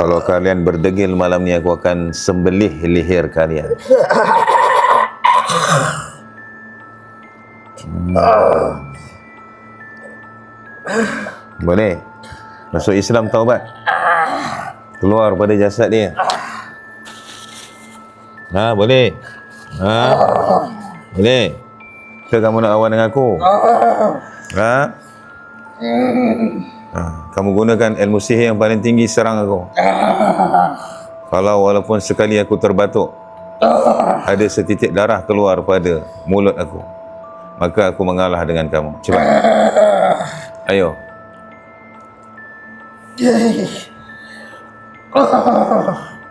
Kalau kalian berdegil malam ni aku akan sembelih leher kalian. Boleh? Masuk Islam taubat. Keluar pada jasad dia. Ha, boleh? Ha? Boleh? Ke kamu nak awal dengan aku? Ha? Ha? Kamu gunakan ilmu sihir yang paling tinggi serang aku. Kalau walaupun sekali aku terbatuk, ada setitik darah keluar pada mulut aku, maka aku mengalah dengan kamu. Cepat. Ayo.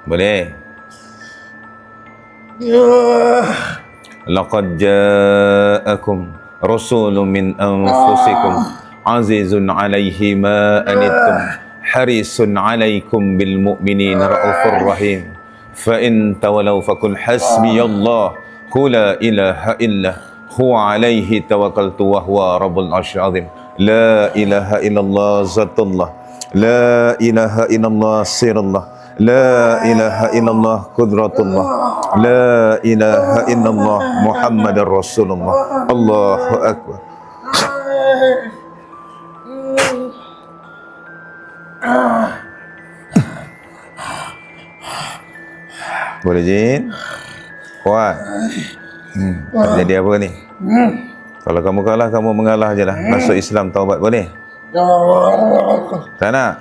Boleh. Laqad ja'akum rasulun min anfusikum عزيز عليه ما أنتم. آه. حريص عليكم بالمؤمنين. آه. رؤوف رحيم فإن تولوا فكل حسبي آه. الله. هو لا إله إلا هو عليه توكلت وهو رب العرش العظيم. لا إله إلا الله ذات الله. لا إله إلا الله سير الله. لا إله إلا الله قدرة الله. لا إله إلا الله محمد رسول الله. الله أكبر. Boleh Jin? Kuat? Hmm. Tak jadi apa ni? Kalau kamu kalah, kamu mengalah je lah. Masuk Islam, taubat. Boleh? Tak nak?